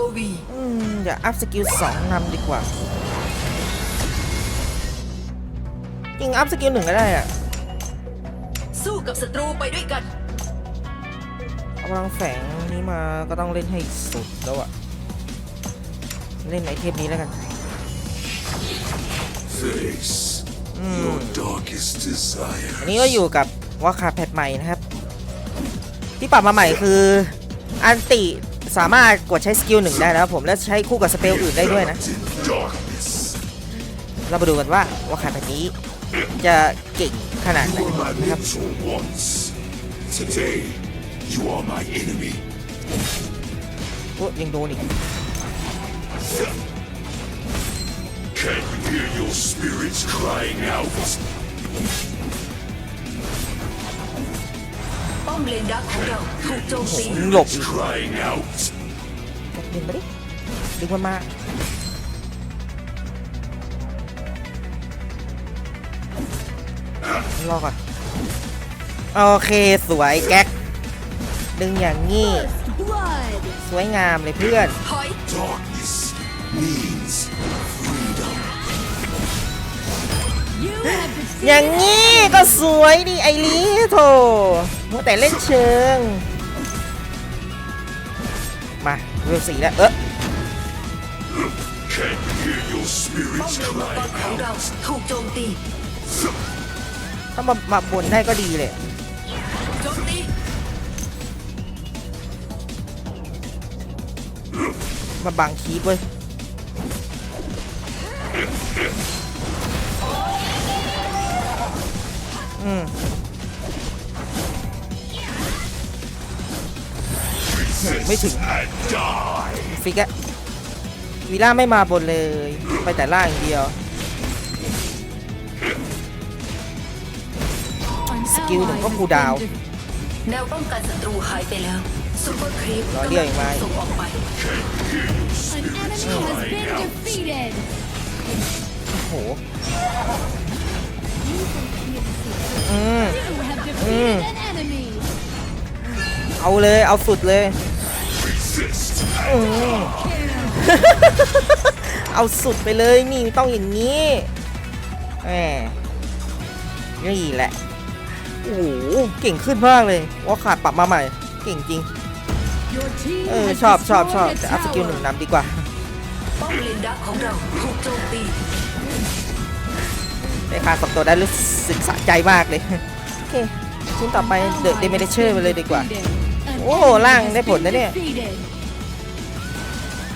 โอวีอืมอย่าอัพสกิลสองนำดีกว่า จริงอัพสกิลหนึ่งก็ได้อะสู้กับศัตรูไปด้วยกัน เอาพลังแฝงนี้มาก็ต้องเล่นให้สุดแล้วอะเล่นไอเทมนี้แล้วกัน Face your darkest desire. อันนี้ก็อยู่กับวอคาแพทใหม่นะครับ ที่ปรับมาใหม่คือ อันติ สามารถกดใช้สกิลหนึ่งได้นะครับผมและใช้คู่กับสเปลอื่นได้ด้วยนะ เรามาดูกันว่าวอคาแพทนี้จะเก่งขนาดไหนนะครับโอ้ยังโดนอีก Can hear your spirits crying out? มเลนดักของเราถูกโจมตีหลบอีก Crying out. ดึงมาดิดึงมันมารอก่อนโอเคสวยแก๊ก ดึงอย่างงี้ Blood! สวยงามเลยเพื่อนถอย Darkness means freedom. You have อย่าง defeated งี้ก็สวยดิไอรีโถ มัวแต่เล่นเชิง มาเวลสีแล้ว เออ Can you hear your ป้อม spirits เลนมังกร crying ของเรา out? ถูกโจมตี ถ้ามามาบนได้ก็ดีเลยโจมตี มาบังคีบเว้ยอืม ไม่ถึง And die. ฟิกอะวีล่าไม่มาบนเลย ไปแต่ล่างอย่างเดียว an Skill ally หนึ่งก็ has คูลดาวน์ been defeated. แนวป้องกันศัตรูหายไปแล้วซูเปอร์ครีปรอเรียกอีกไหมส่งออกไป An enemy has been defeated. โอ้โหอืม You have defeated an enemy. เอาเลย เอาสุดเลย Resist. อืม เอาสุดไปเลยนี่ต้องอย่างนี้แหมนี่แหละ โอ้โห เก่งขึ้นมากเลย ว่าขาดปรับมาใหม่ เก่งจริง เออ ชอบชอบชอบแต่อัพสกิลหนึ่งนำดีกว่าป้อมเลนดักของเราถูกโจมตีได้ค่าสองตัวได้รู้สึกสะใจมากเลย โอเค ชิ้นต่อไปเดอะเดเมเนเชอร์ไปเลยดีกว่า โอ้ล่างได้ผลนะเนี่ย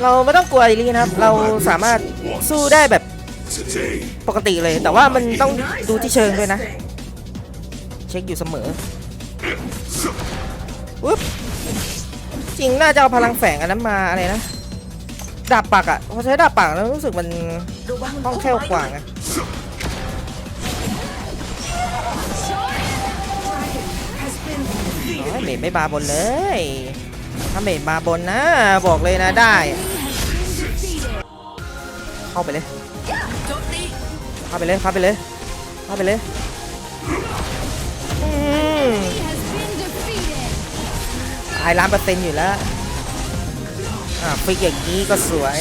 เราไม่ต้องกลัวไอรีนะครับ เราสามารถสู้ได้แบบปกติเลย แต่ว่ามันต้องดูที่เชิงด้วยนะ เช็คอยู่เสมออุ๊บจริงน่าจะเอาพลังแฝงอันนั้นมาอะไรนะดาบปักอะพอใช้ดาบปักแล้วรู้สึกมันต้องแค่วกว่าไงโอ้เมดไม่บาบนเลย ถ้าเมดบาบนนะ บอกเลยนะได้ เข้าไปเลยเข้าไปเลยเข้าไปเลยเข้าไปเลยตายล้านเปอร์เซ็นต์อยู่แล้วอ่าฟิกอย่างนี้ก็สวย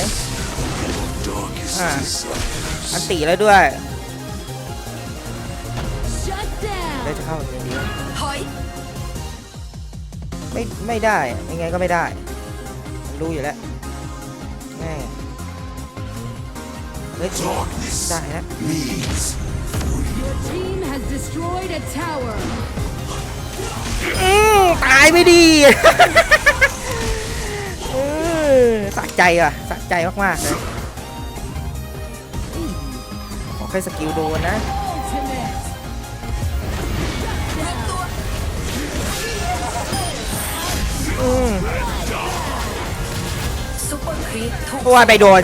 darkest Ah. desires. อันตีแล้วด้วยได้จะเข้าอย่างนี้ไม่ไม่ได้ยังไงก็ไม่ได้ รู้อยู่แล้ว ฮ้ย Darkness ได้นะ means Your team has destroyed a tower. อืมตายไม่ดีเออสะใจว่ะสะใจมากๆเลยขอแค่สกิลโดนนะ Ultimate. อืมซูเปอร์ครีปถูกโอ้ยไปโดน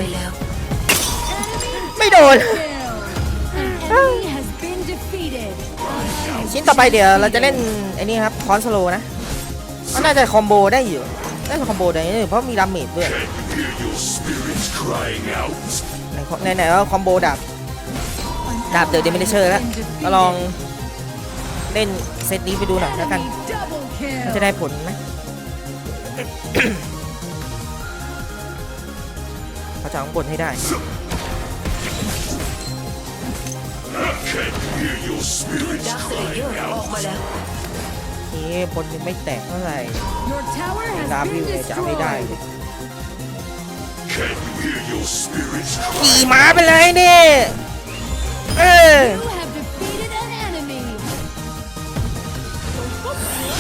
ไม่โดน ชิ้นต่อไปเดี๋ยวเราจะเล่นไอ้นี่ครับคอนโซโลนะก็น่าจะคอมโบได้อยู่น่าจะคอมโบได้เพราะมีดาเมจด้วยไหนไหนว่าคอมโบดาบดาบเดอะเดมิเนเชอร์แล้วก็ลองเล่นเซตนี้ไปดูหน่อยแล้วกันมันจะได้ผลไหมเขาจะเอาข้างบนให้ได้ ดักสเลเยอ crying ร์ออก out? มาแล้วโอเคบนยังไม่แตกเท่าไหร่ Your tower ดา has วิว been เนี่ยจะเอาไม่ได้ destroyed. เลย Can you hear your spirits ขี่ crying? ม้าไปเลยนี่เออ You have defeated an enemy.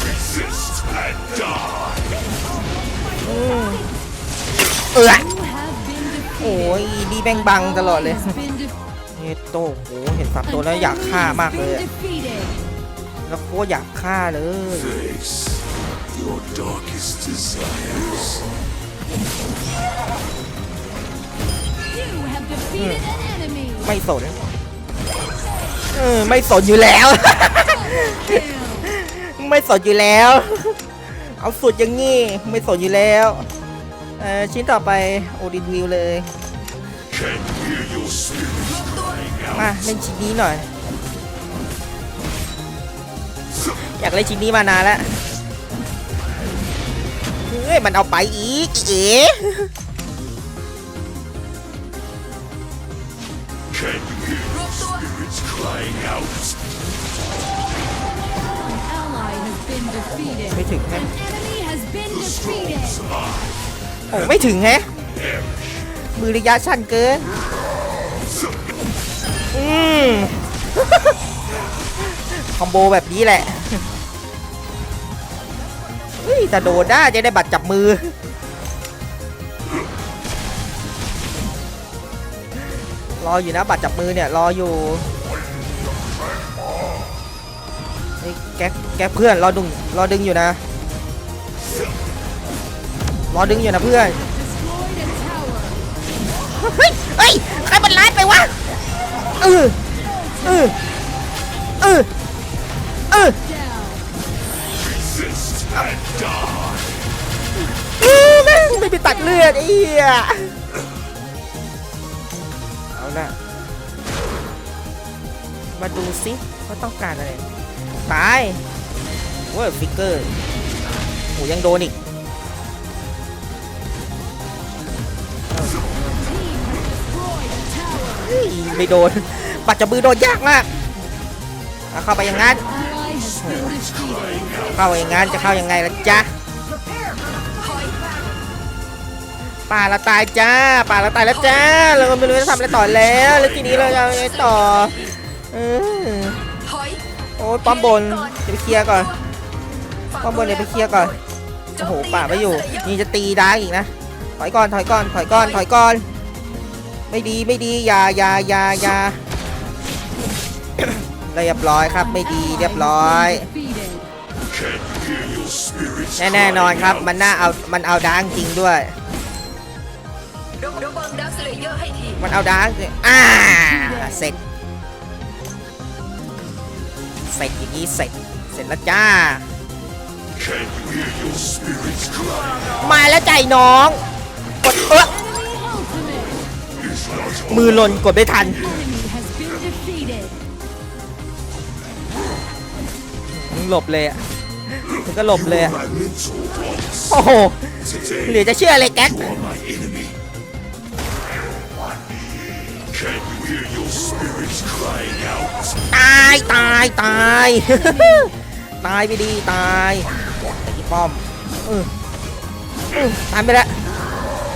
Resist and die. เออ You have been defeated. โอ้ยดีแบงบังตลอดเลย Has been defeated. เฮดโต้โหเห็นสามตัวแล้วอยากฆ่ามากเลยอะ defeated. แล้วโคตรอยากฆ่าเลย Face your darkest desires. You have defeated an enemy. ไม่สนเออไม่สนอยู่แล้ว Kill. ไม่สนอยู่แล้ว เอาสุดอย่างงี้ไม่สนอยู่แล้วเออชิ้นต่อไปโอดินวิวเลย Can you hear your spirits crying มาเล่นชิ้นนี้หน่อย อยากเล่นชิ้นนี้มานานแล้วเฮ้ยมันเอาไปอีกเอ๋ไม่ถึงแฮะโอ้ไม่ถึงแฮะมือระยะสั้นเกิน อืมคอมโบแบบนี้แหละเฮ้ยแต่โดนได้จะได้บัตรจับมือ รออยู่นะบัตรจับมือเนี่ยรออยู่เฮ้แก๊กแก๊กเพื่อนรอดึงรอดึงอยู่นะ รอดึงอยู่นะเพื่อน เฮ้ยเฮ้ยใครมันไล่ไปวะ เออเออเออเออเออแม่งไม่ไปตัดเลือดไอ้เหี้ยเอาละมาดูสิว่าต้องการอะไร ตายเว้ยฟิกเกอร์โหยังโดนอีก ไม่โดนบัตรจับมือโดนยากมากเข้าไปอย่างงั้นเข้าอย่างงั้นจะเข้ายังไงล่ะจ๊ะป่าละตายจ้าป่าละตายแล้วจ้าเราไม่รู้จะทำอะไรต่อแล้วแล้วทีนี้เราจะยังไงต่อเออโอ้ยป้อมบนเดี๋ยวไปเคลียร์ก่อนป้อมบนเดี๋ยวไปเคลียร์ก่อนโอ้โหป่าไม่อยู่นี่จะตีดาร์กอีกนะถอยก่อนถอยก่อนถอยก่อนถอยก่อน ไม่ดีไม่ดีอย่าอย่าอย่าอย่าเรียบร้อยครับไม่ดีเรียบร้อย Defeated. Can you hear your spirits แน่นอนครับมันน่าเอามันเอาดาร์กจริงด้วย มันเอาดาร์กเนี่ยอ่าเสร็จเสร็จอย่างนี้เสร็จเสร็จแล้วจ้า มาแล้วใจน้องกดเออ มือหล่นกดไม่ทัน มึงหลบเลยอะมึงก็หลบเลยอะ โอ้โห เหลือจะเชื่อเลยแก๊กตายตายตายตายไปดีตายตีป้อมเออเออตายไปแล้ว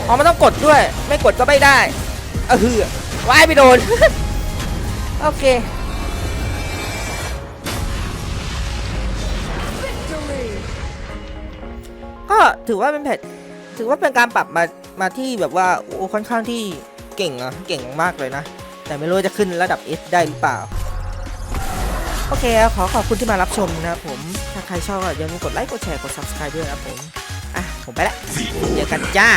อ๋อมันต้องกดด้วย ไม่กดก็ไม่ได้ เออหือว่ายไปโดน โอเคก็ถือว่าเป็นแพทถือว่าเป็นการปรับมา มาที่แบบว่า โอ้ค่อนข้างที่เก่งอะเก่งมากเลยนะ แต่ไม่รู้จะขึ้นระดับ S ได้หรือเปล่า โอเคขอขอบคุณที่มารับชมนะผม ถ้าใครชอบก็อย่าลืมกดไลค์ กดแชร์ กด subscribe ด้วยนะผม อะ ผมไปละ เจอกันจ้า